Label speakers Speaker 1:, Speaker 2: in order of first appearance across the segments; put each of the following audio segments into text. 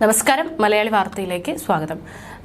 Speaker 1: നമസ്കാരം. മലയാളി വാർത്തയിലേക്ക് സ്വാഗതം.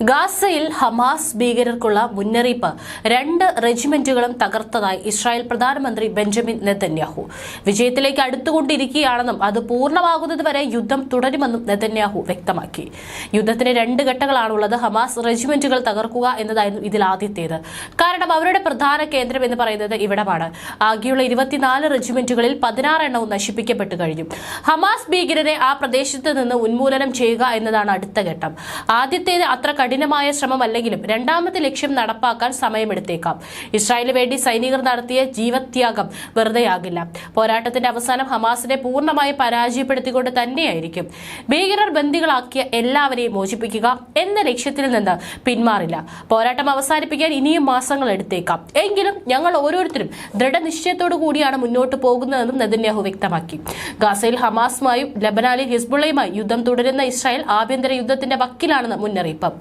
Speaker 1: ഗാസയിൽ ഹമാസ് ഭീകരർക്കുള്ള മുന്നറിയിപ്പ്. രണ്ട് റെജിമെന്റുകളും തകർത്തതായി ഇസ്രായേൽ പ്രധാനമന്ത്രി ബെഞ്ചമിൻ നെതന്യാഹു. വിജയത്തിലേക്ക് അടുത്തുകൊണ്ടിരിക്കുകയാണെന്നും അത് പൂർണമാകുന്നതുവരെ യുദ്ധം തുടരുമെന്നും നെതന്യാഹു വ്യക്തമാക്കി. യുദ്ധത്തിന് രണ്ട് ഘട്ടങ്ങളാണുള്ളത്. ഹമാസ് റെജിമെന്റുകൾ തകർക്കുക എന്നതായിരുന്നു ഇതിൽ ആദ്യത്തേത്. കാരണം അവരുടെ പ്രധാന കേന്ദ്രം എന്ന് പറയുന്നത് ഇവിടമാണ്. ആകെയുള്ള ഇരുപത്തിനാല് റെജിമെന്റുകളിൽ പതിനാറ് എണ്ണവും നശിപ്പിക്കപ്പെട്ടു കഴിഞ്ഞു. ഹമാസ് ഭീകരരെ ആ പ്രദേശത്ത് നിന്ന് ഉന്മൂലനം ചെയ്യുക എന്നതാണ് അടുത്ത ഘട്ടം. ആദ്യത്തേത് അത്ര കഠിനമായ ശ്രമമല്ലെങ്കിലും രണ്ടാമത്തെ ലക്ഷ്യം നടപ്പാക്കാൻ സമയമെടുത്തേക്കാം. ഇസ്രായേലിന് വേണ്ടി സൈനികർ നടത്തിയ ജീവത്യാഗം വെറുതെയാകില്ല. പോരാട്ടത്തിന്റെ അവസാനം ഹമാസിനെ പൂർണമായി പരാജയപ്പെടുത്തിക്കൊണ്ട് തന്നെയായിരിക്കും. ഭീകരർ ബന്ദികളാക്കിയ എല്ലാവരെയും മോചിപ്പിക്കുക എന്ന ലക്ഷ്യത്തിൽ നിന്ന് പിന്മാറില്ല. പോരാട്ടം അവസാനിപ്പിക്കാൻ ഇനിയും മാസങ്ങൾ എടുത്തേക്കാം. എങ്കിലും ഞങ്ങൾ ഓരോരുത്തരും ദൃഢനിശ്ചയത്തോടു കൂടിയാണ് മുന്നോട്ട് പോകുന്നതെന്നും നെതന്യാഹു വ്യക്തമാക്കി. ഗാസയിൽ ഹമാസുമായും ലബനാലിൽ ഹിസ്ബുള്ളയുമായി യുദ്ധം തുടരുന്ന ഇസ്രായേൽ ആഭ്യന്തര യുദ്ധത്തിന്റെ വക്കിലാണെന്ന് മുന്നറിയിപ്പ്.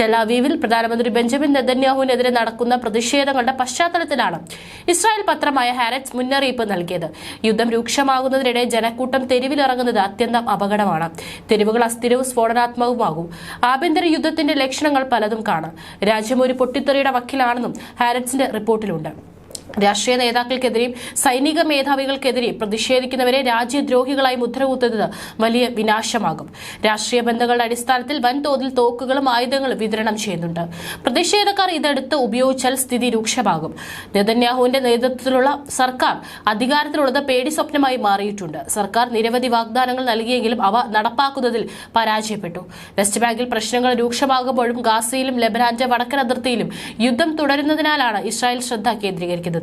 Speaker 1: ടെലാവീവിൽ പ്രധാനമന്ത്രി ബെഞ്ചമിൻ നെതന്യാഹുവിനെതിരെ നടക്കുന്ന പ്രതിഷേധങ്ങളുടെ പശ്ചാത്തലത്തിലാണ് ഇസ്രായേൽ പത്രമായ ഹാരറ്റ്സ് മുന്നറിയിപ്പ് നൽകിയത്. യുദ്ധം രൂക്ഷമാകുന്നതിനിടെ ജനക്കൂട്ടം തെരുവിലിറങ്ങുന്നത് അത്യന്തം അപകടമാണ്. തെരുവുകൾ അസ്ഥിരവും സ്ഫോടനാത്മകവുമാകും. ആഭ്യന്തര യുദ്ധത്തിന്റെ ലക്ഷണങ്ങൾ പലതും കാണാം. രാജ്യം ഒരു പൊട്ടിത്തെറിയുടെ വക്കിലാണെന്നും ഹാരറ്റ്സിന്റെ റിപ്പോർട്ടിലുണ്ട്. രാഷ്ട്രീയ നേതാക്കൾക്കെതിരെയും സൈനിക മേധാവികൾക്കെതിരെയും പ്രതിഷേധിക്കുന്നവരെ രാജ്യദ്രോഹികളായി മുദ്രകുത്തുന്നത് വലിയ വിനാശമാകും. രാഷ്ട്രീയ ബന്ധങ്ങളുടെ അടിസ്ഥാനത്തിൽ വൻതോതിൽ തോക്കുകളും ആയുധങ്ങളും വിതരണം ചെയ്യുന്നുണ്ട്. പ്രതിഷേധക്കാർ ഇതെടുത്ത് ഉപയോഗിച്ചാൽ സ്ഥിതി രൂക്ഷമാകും. നെതന്യാഹുവിന്റെ നേതൃത്വത്തിലുള്ള സർക്കാർ അധികാരത്തിലുള്ളത് പേടി സ്വപ്നമായി മാറിയിട്ടുണ്ട്. സർക്കാർ നിരവധി വാഗ്ദാനങ്ങൾ നൽകിയെങ്കിലും അവ നടപ്പാക്കുന്നതിൽ പരാജയപ്പെട്ടു. വെസ്റ്റ് ബാങ്കിൽ പ്രശ്നങ്ങൾ രൂക്ഷമാകുമ്പോഴും ഗാസയിലും ലബനാന്റെ വടക്കൻ അതിർത്തിയിലും യുദ്ധം തുടരുന്നതിനാലാണ് ഇസ്രായേൽ ശ്രദ്ധ കേന്ദ്രീകരിക്കുന്നത്.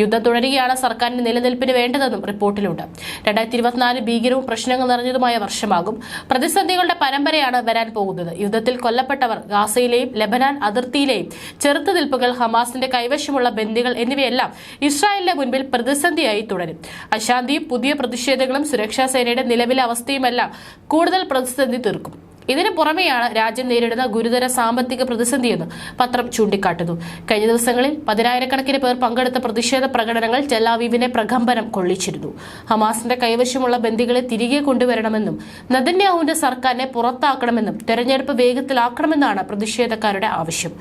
Speaker 1: യുദ്ധം തുടരുകയാണ് സർക്കാരിന്റെ നിലനിൽപ്പിന് വേണ്ടതെന്നും റിപ്പോർട്ടിലുണ്ട്. രണ്ടായിരത്തി ഇരുപത്തിനാല് ഭീകരവും പ്രശ്നങ്ങൾ നിറഞ്ഞതുമായ വർഷമാകും. പ്രതിസന്ധികളുടെ പരമ്പരയാണ് വരാൻ പോകുന്നത്. യുദ്ധത്തിൽ കൊല്ലപ്പെട്ടവർ ഗാസയിലെയും ലബനാൻ അതിർത്തിയിലെയും ചെറുത്തുനിൽപ്പുകൾ ഹമാസിന്റെ കൈവശമുള്ള ബന്ദികൾ എന്നിവയെല്ലാം ഇസ്രായേലിന്റെ മുൻപിൽ പ്രതിസന്ധിയായി തുടരും. അശാന്തിയും പുതിയ പ്രതിഷേധങ്ങളും സുരക്ഷാ സേനയുടെ നിലവിലെ അവസ്ഥയുമെല്ലാം കൂടുതൽ പ്രതിസന്ധി തീർക്കും. ഇതിനു പുറമെയാണ് രാജ്യം നേരിടുന്ന ഗുരുതര സാമ്പത്തിക പ്രതിസന്ധിയെന്ന് പത്രം ചൂണ്ടിക്കാട്ടുന്നു. കഴിഞ്ഞ ദിവസങ്ങളിൽ പതിനായിരക്കണക്കിന് പേർ പങ്കെടുത്ത പ്രതിഷേധ പ്രകടനങ്ങൾ ജലാവീവിനെ പ്രകമ്പനം കൊള്ളിച്ചിരുന്നു. ഹമാസിന്റെ കൈവശമുള്ള ബന്ദികളെ തിരികെ കൊണ്ടുവരണമെന്നും നദന്യാഹുവിന്റെ സർക്കാരിനെ പുറത്താക്കണമെന്നും തെരഞ്ഞെടുപ്പ് വേഗത്തിലാക്കണമെന്നാണ് പ്രതിഷേധക്കാരുടെ ആവശ്യം.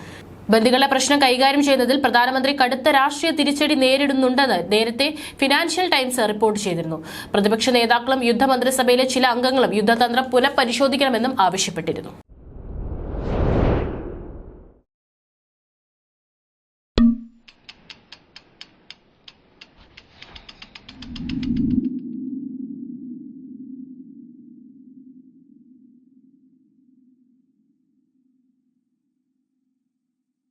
Speaker 1: ബന്ദികളുടെ പ്രശ്നം കൈകാര്യം ചെയ്യുന്നതിൽ പ്രധാനമന്ത്രി കടുത്ത രാഷ്ട്രീയ തിരിച്ചടി നേരിടുന്നുണ്ടെന്ന് നേരത്തെ ഫിനാൻഷ്യൽ ടൈംസ് റിപ്പോർട്ട് ചെയ്തിരുന്നു. പ്രതിപക്ഷ നേതാക്കളും യുദ്ധമന്ത്രിസഭയിലെ ചില അംഗങ്ങളും യുദ്ധതന്ത്രം പുനഃപരിശോധിക്കണമെന്നും ആവശ്യപ്പെട്ടിരുന്നു.